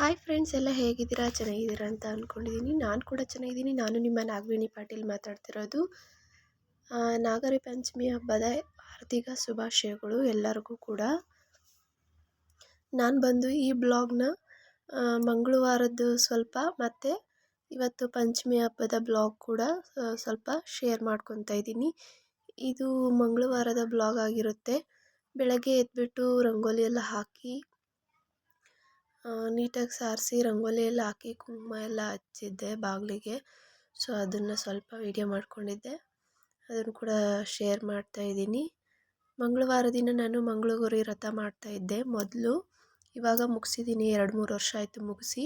Hi friends ಎಲ್ಲ ಹೇಗಿದ್ದೀರಾ? ಚೆನ್ನಾಗಿದ್ದೀರಾ ಅಂತ ಅಂದ್ಕೊಂಡಿದ್ದೀನಿ ನಾನು ಕೂಡ ಚೆನ್ನಾಗಿದ್ದೀನಿ. ನಾನು ನಿಮ್ಮ ನಾಗವೇಣಿ ಪಾಟೀಲ್ ಮಾತಾಡ್ತಿರೋದು. ನಾಗರಿ ಪಂಚಮಿ ಹಬ್ಬದ ಹಾರ್ದಿಕ ಶುಭಾಶಯಗಳು ಎಲ್ಲರಿಗೂ ಕೂಡ. ನಾನು ಬಂದು ಈ ಬ್ಲಾಗ್ನ ಮಂಗಳವಾರದ್ದು ಸ್ವಲ್ಪ ಮತ್ತು ಇವತ್ತು ಪಂಚಮಿ ಹಬ್ಬದ ಬ್ಲಾಗ್ ಕೂಡ ಸ್ವಲ್ಪ ಶೇರ್ ಮಾಡ್ಕೊತಾ ಇದ್ದೀನಿ. ಇದು ಮಂಗಳವಾರದ ಬ್ಲಾಗ್ ಆಗಿರುತ್ತೆ. ಬೆಳಗ್ಗೆ ಎದ್ಬಿಟ್ಟು ರಂಗೋಲಿ ಎಲ್ಲ ಹಾಕಿ ನೀಟಾಗಿ ಸಾರಿಸಿ ರಂಗೋಲಿ ಎಲ್ಲ ಹಾಕಿ ಕುಂಕುಮ ಎಲ್ಲ ಹಚ್ಚಿದ್ದೆ ಬಾಗಿಲಿಗೆ. ಸೊ ಅದನ್ನು ಸ್ವಲ್ಪ ವೀಡಿಯೋ ಮಾಡಿಕೊಂಡಿದ್ದೆ. ಅದನ್ನು ಕೂಡ ಶೇರ್ ಮಾಡ್ತಾ ಇದ್ದೀನಿ. ಮಂಗಳವಾರ ದಿನ ನಾನು ಮಂಗಳಗೌರಿ ವ್ರತ ಮಾಡ್ತಾ ಇದ್ದೆ ಮೊದಲು. ಇವಾಗ ಮುಗಿಸಿದ್ದೀನಿ ಎರಡು ಮೂರು ವರ್ಷ ಆಯಿತು ಮುಗಿಸಿ.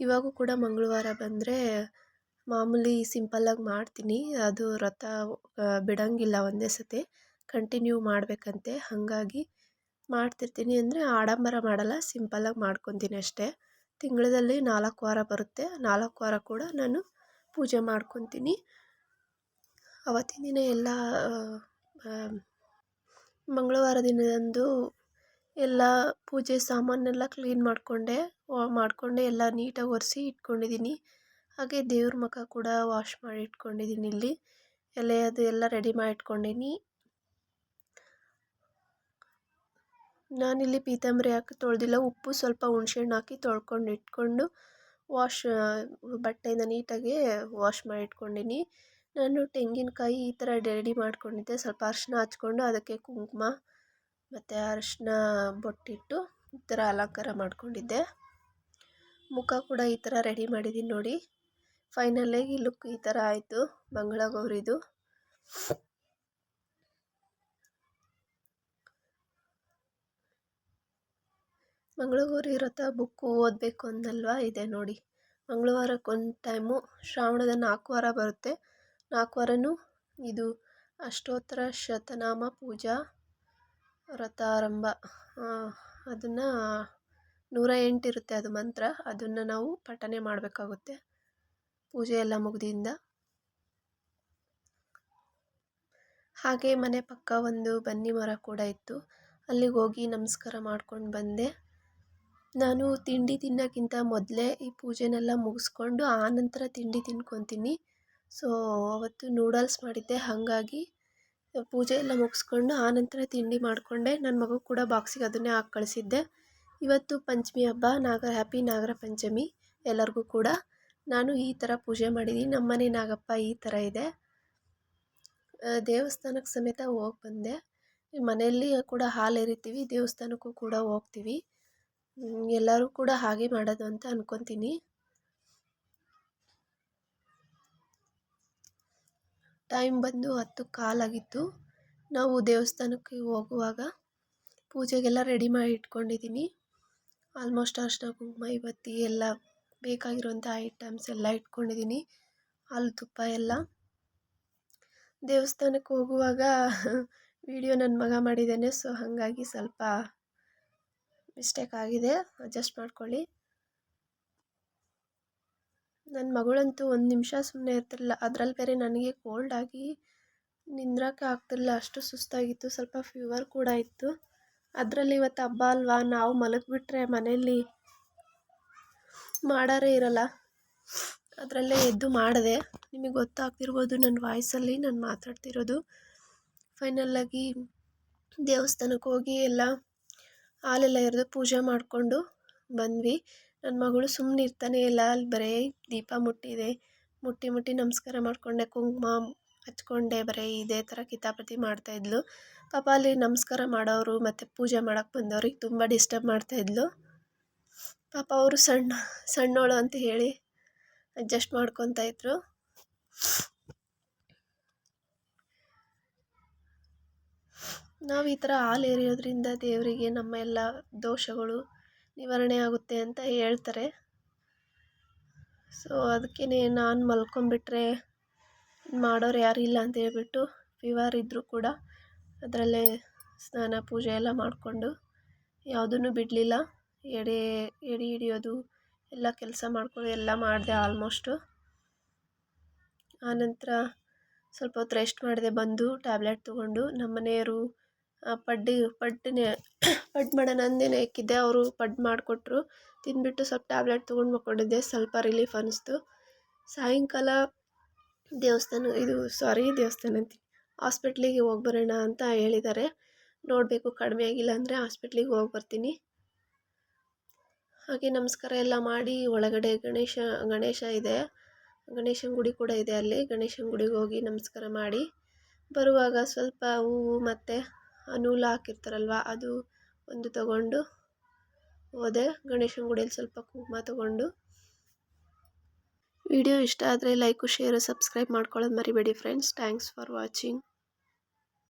ಇವಾಗೂ ಕೂಡ ಮಂಗಳವಾರ ಬಂದರೆ ಮಾಮೂಲಿ ಸಿಂಪಲ್ಲಾಗಿ ಮಾಡ್ತೀನಿ. ಅದು ಆ, ಬಿಡೋಂಗಿಲ್ಲ ಒಂದೇ ಸತಿ. ಕಂಟಿನ್ಯೂ ಮಾಡಬೇಕಂತೆ. ಹಾಗಾಗಿ ಮಾಡ್ತಿರ್ತೀನಿ ಅಂದರೆ ಆಡಂಬರ ಮಾಡಲ್ಲ, ಸಿಂಪಲ್ಲಾಗಿ ಮಾಡ್ಕೊತೀನಿ ಅಷ್ಟೇ. ತಿಂಗಳಲ್ಲಿ ನಾಲ್ಕು ವಾರ ಬರುತ್ತೆ. ನಾಲ್ಕು ವಾರ ಕೂಡ ನಾನು ಪೂಜೆ ಮಾಡ್ಕೊತೀನಿ. ಅವತ್ತಿನ ದಿನ ಎಲ್ಲ ಮಂಗಳವಾರ ದಿನದಂದು ಎಲ್ಲ ಪೂಜೆ ಸಾಮಾನೆಲ್ಲ ಕ್ಲೀನ್ ಮಾಡಿಕೊಂಡೆ ಮಾಡಿಕೊಂಡೆ ಎಲ್ಲ ನೀಟಾಗಿ ಒರೆಸಿ ಇಟ್ಕೊಂಡಿದ್ದೀನಿ. ಹಾಗೆ ದೇವ್ರ ಮುಖ ಕೂಡ ವಾಶ್ ಮಾಡಿ ಇಟ್ಕೊಂಡಿದ್ದೀನಿ ಇಲ್ಲಿ. ಎಲೆ ಅದು ಎಲ್ಲ ರೆಡಿ ಮಾಡಿ ಇಟ್ಕೊಂಡೀನಿ. ನಾನಿಲ್ಲಿ ಪೀತಾಂಬರಿ ಹಾಕಿ ತೊಳೆದಿಲ್ಲ. ಉಪ್ಪು ಸ್ವಲ್ಪ ಹುಣ್ಸೆಹಣ್ಣು ಹಾಕಿ ತೊಳ್ಕೊಂಡು ಇಟ್ಕೊಂಡು ವಾಶ್ ಬಟ್ಟೆಯಿಂದ ನೀಟಾಗಿ ವಾಶ್ ಮಾಡಿ ಇಟ್ಕೊಂಡಿನಿ. ನಾನು ತೆಂಗಿನಕಾಯಿ ಈ ಥರ ರೆಡಿ ಮಾಡ್ಕೊಂಡಿದ್ದೆ. ಸ್ವಲ್ಪ ಅರಿಶಿನ ಹಚ್ಕೊಂಡು ಅದಕ್ಕೆ ಕುಂಕುಮ ಮತ್ತು ಅರಿಶಿನ ಬೊಟ್ಟಿಟ್ಟು ಈ ಥರ ಅಲಂಕಾರ ಮಾಡ್ಕೊಂಡಿದ್ದೆ. ಮುಖ ಕೂಡ ಈ ಥರ ರೆಡಿ ಮಾಡಿದ್ದೀನಿ ನೋಡಿ. ಫೈನಲಾಗಿ ಲುಕ್ ಈ ಥರ ಆಯಿತು. ಮಂಗಳ ಗೌರಿದು ಮಂಗಳಗೌರಿ ವ್ರತ ಬುಕ್ಕು ಓದಬೇಕು ಅಂದಲ್ವ? ಇದೆ ನೋಡಿ. ಮಂಗಳವಾರಕ್ಕೊಂದು ಟೈಮು ಶ್ರಾವಣದ ನಾಲ್ಕು ವಾರ ಬರುತ್ತೆ. ನಾಲ್ಕು ವಾರವೂ ಇದು ಅಷ್ಟೋತ್ತರ ಶತನಾಮ ಪೂಜಾ ವ್ರತಾರಂಭ. ಅದನ್ನು ನೂರ ಎಂಟಿರುತ್ತೆ ಅದು ಮಂತ್ರ. ಅದನ್ನು ನಾವು ಪಠನೆ ಮಾಡಬೇಕಾಗುತ್ತೆ ಪೂಜೆ ಎಲ್ಲ ಮುಗ್ದಿಂದ. ಹಾಗೆ ಮನೆ ಪಕ್ಕ ಒಂದು ಬನ್ನಿ ಮರ ಕೂಡ ಇತ್ತು. ಅಲ್ಲಿಗೆ ಹೋಗಿ ನಮಸ್ಕಾರ ಮಾಡ್ಕೊಂಡು ಬಂದೆ. ನಾನು ತಿಂಡಿ ತಿನ್ನೋಕ್ಕಿಂತ ಮೊದಲೇ ಈ ಪೂಜೆನೆಲ್ಲ ಮುಗಿಸ್ಕೊಂಡು ಆನಂತರ ತಿಂಡಿ ತಿನ್ಕೊತೀನಿ. ಸೊ, ಅವತ್ತು ನೂಡಲ್ಸ್ ಮಾಡಿದ್ದೆ. ಹಾಗಾಗಿ ಪೂಜೆ ಎಲ್ಲ ಮುಗಿಸ್ಕೊಂಡು ಆನಂತರ ತಿಂಡಿ ಮಾಡಿಕೊಂಡೆ. ನನ್ನ ಮಗು ಕೂಡ ಬಾಕ್ಸಿಗೆ ಅದನ್ನೇ ಹಾಕಿ ಕಳಿಸಿದ್ದೆ. ಇವತ್ತು ಪಂಚಮಿ ಹಬ್ಬ, ನಾಗ ಹ್ಯಾಪಿ ನಾಗರ ಪಂಚಮಿ ಎಲ್ಲರಿಗೂ ಕೂಡ. ನಾನು ಈ ಥರ ಪೂಜೆ ಮಾಡಿದ್ದೀನಿ ನಮ್ಮನೆ ನಾಗಪ್ಪ ಈ ಥರ ಇದೆ. ದೇವಸ್ಥಾನಕ್ಕೆ ಸಮೇತ ಹೋಗಿ ಬಂದೆ. ಮನೆಯಲ್ಲಿ ಕೂಡ ಹಾಲು ಎರಿತೀವಿ ದೇವಸ್ಥಾನಕ್ಕೂ ಕೂಡ ಹೋಗ್ತೀವಿ. ಎಲ್ಲರೂ ಕೂಡ ಹಾಗೆ ಮಾಡೋದು ಅಂತ ಅಂದ್ಕೊತೀನಿ ಟೈಮ್ ಬಂದು ಹತ್ತು ಕಾಲಾಗಿತ್ತು ನಾವು ದೇವಸ್ಥಾನಕ್ಕೆ ಹೋಗುವಾಗ ಪೂಜೆಗೆಲ್ಲ ರೆಡಿ ಮಾಡಿ ಇಟ್ಕೊಂಡಿದ್ದೀನಿ ಆಲ್ಮೋಸ್ಟ್ ಅರ್ಶಿನ ಕುಂಕುಮ ಇವತ್ತಿ ಎಲ್ಲ ಬೇಕಾಗಿರುವಂಥ ಐಟಮ್ಸ್ ಎಲ್ಲ ಇಟ್ಕೊಂಡಿದ್ದೀನಿ ಹಾಲು ತುಪ್ಪ ಎಲ್ಲ. ದೇವಸ್ಥಾನಕ್ಕೆ ಹೋಗುವಾಗ ವಿಡಿಯೋ ನನ್ನ ಮಗ ಮಾಡಿದ್ದಾನೆ, ಸೊ ಹಾಗಾಗಿ ಸ್ವಲ್ಪ ಮಿಸ್ಟೇಕ್ ಆಗಿದೆ. ಅಡ್ಜಸ್ಟ್ ಮಾಡ್ಕೊಳ್ಳಿ. ನನ್ನ ಮಗಳಂತೂ ಒಂದು ನಿಮಿಷ ಸುಮ್ಮನೆ ಇರ್ತಿರಲಿಲ್ಲ. ಅದ್ರಲ್ಲಿ ಬೇರೆ ನನಗೆ ಕೋಲ್ಡ್ ಆಗಿ ನಿಂದ್ರಕ್ಕೆ ಆಗ್ತಿರಲಿಲ್ಲ. ಅಷ್ಟು ಸುಸ್ತಾಗಿತ್ತು. ಸ್ವಲ್ಪ ಫೀವರ್ ಕೂಡ ಇತ್ತು. ಅದರಲ್ಲಿ ಇವತ್ತು ಹಬ್ಬ ಅಲ್ವಾ? ನಾವು ಮಲಗಿಬಿಟ್ರೆ ಮನೆಯಲ್ಲಿ ಮಾಡಾರೇ ಇರಲ್ಲ. ಅದರಲ್ಲೇ ಎದ್ದು ಮಾಡಿದೆ. ನಿಮಗೆ ಗೊತ್ತಾಗ್ತಿರ್ಬೋದು ನನ್ನ ವಾಯ್ಸಲ್ಲಿ, ನಾನು ಮಾತಾಡ್ತಿರೋದು. ಫೈನಲ್ಲಾಗಿ ದೇವಸ್ಥಾನಕ್ಕೆ ಹೋಗಿ ಎಲ್ಲ ಹಾಲೆಲ್ಲ ಎರೆದು ಪೂಜೆ ಮಾಡಿಕೊಂಡು ಬಂದ್ವಿ. ನನ್ನ ಮಗಳು ಸುಮ್ಮನೆ ಇರ್ತಾನೆ ಇಲ್ಲ. ಅಲ್ಲಿ ಬರೀ ದೀಪ ಮುಟ್ಟಿದೆ. ಮುಟ್ಟಿ ಮುಟ್ಟಿ ನಮಸ್ಕಾರ ಮಾಡಿಕೊಂಡೆ. ಕುಂಕುಮ ಹಚ್ಕೊಂಡೆ. ಬರೀ ಇದೇ ಥರ ಕಿತಾಪತಿ ಮಾಡ್ತಾಯಿದ್ಲು ಪಾಪ ಅಲ್ಲಿ ನಮಸ್ಕಾರ ಮಾಡೋರು ಮತ್ತು ಪೂಜೆ ಮಾಡೋಕ್ಕೆ ಬಂದವ್ರಿಗೆ ತುಂಬ ಡಿಸ್ಟರ್ಬ್ ಮಾಡ್ತಾಯಿದ್ಲು ಪಾಪ ಅವರು ಸಣ್ಣ ಸಣ್ಣೋಳು ಅಂತ ಹೇಳಿ ಅಡ್ಜಸ್ಟ್ ಮಾಡ್ಕೊತಾ ಇದ್ರು. ನಾವು ಈ ಥರ ಹಾಲು ಎರೆಯೋದ್ರಿಂದ ದೇವರಿಗೆ ನಮ್ಮ ಎಲ್ಲ ದೋಷಗಳು ನಿವಾರಣೆ ಆಗುತ್ತೆ ಅಂತ ಹೇಳ್ತಾರೆ. ಸೊ ಅದಕ್ಕೇ ನಾನು ಮಲ್ಕೊಂಡ್ಬಿಟ್ರೆ ಮಾಡೋರು ಯಾರು ಇಲ್ಲ ಅಂತ ಹೇಳ್ಬಿಟ್ಟು ಫಿವರ್ ಇದ್ದರೂ ಕೂಡ ಅದರಲ್ಲೇ ಸ್ನಾನ, ಪೂಜೆ ಎಲ್ಲ ಮಾಡಿಕೊಂಡು ಯಾವುದನ್ನು ಬಿಡಲಿಲ್ಲ. ಎಡೆ ಎಡೆ ಹಿಡಿಯೋದು, ಎಲ್ಲ ಕೆಲಸ ಮಾಡ್ಕೊಂಡು ಎಲ್ಲ ಮಾಡಿದೆ ಆಲ್ಮೋಸ್ಟು ಆನಂತರ ಸ್ವಲ್ಪ ಹೊತ್ತು ರೆಸ್ಟ್ ಮಾಡಿದೆ ಬಂದು ಟ್ಯಾಬ್ಲೆಟ್ ತೊಗೊಂಡು ನಮ್ಮ ಮನೆಯವರು ಪಡ್ಡಿ, ಪಡ್ಡಿನೇ ಪಡ್ಡು ಮಾಡೋಣ ಅಂದೇನೆ ಇಕ್ಕಿದ್ದೆ. ಅವರು ಪಡ್ಡು ಮಾಡಿಕೊಟ್ರು. ತಿಂದ್ಬಿಟ್ಟು ಸ್ವಲ್ಪ ಟ್ಯಾಬ್ಲೆಟ್ ತೊಗೊಂಡು ಮಲ್ಕೊಂಡಿದ್ದೆ ಸ್ವಲ್ಪ ರಿಲೀಫ್ ಅನ್ನಿಸ್ತು ಸಾಯಂಕಾಲ ದೇವಸ್ಥಾನ, ಇದು ಸಾರಿ ದೇವಸ್ಥಾನ ಅಂತ, ಹಾಸ್ಪಿಟ್ಲಿಗೆ ಹೋಗಿ ಬರೋಣ ಅಂತ ಹೇಳಿದ್ದಾರೆ. ನೋಡಬೇಕು, ಕಡಿಮೆ ಆಗಿಲ್ಲ ಅಂದರೆ ಹಾಸ್ಪಿಟ್ಲಿಗೆ ಹೋಗಿ ಬರ್ತೀನಿ. ಹಾಗೆ ನಮಸ್ಕಾರ ಎಲ್ಲ ಮಾಡಿ ಒಳಗಡೆ ಗಣೇಶ ಗಣೇಶ ಇದೆ. ಗಣೇಶನ ಗುಡಿ ಕೂಡ ಇದೆ ಅಲ್ಲಿ. ಗಣೇಶನ ಗುಡಿಗೆ ಹೋಗಿ ನಮಸ್ಕಾರ ಮಾಡಿ. ಬರುವಾಗ ಸ್ವಲ್ಪ ಹೂವು ಮತ್ತು ನೂಲು ಹಾಕಿರ್ತಾರಲ್ವ, ಅದು ಒಂದು ತಗೊಂಡು ಹೋದೆ. ಗಣೇಶನ ಗುಡಿಯಲ್ಲಿ ಸ್ವಲ್ಪ ಕುಂಕುಮ ತಗೊಂಡು. ವಿಡಿಯೋ ಇಷ್ಟ ಆದರೆ ಲೈಕು, ಶೇರು, ಸಬ್ಸ್ಕ್ರೈಬ್ ಮಾಡ್ಕೊಳ್ಳೋದು ಮರಿಬೇಡಿ ಫ್ರೆಂಡ್ಸ್ ಥ್ಯಾಂಕ್ಸ್ ಫಾರ್ ವಾಚಿಂಗ್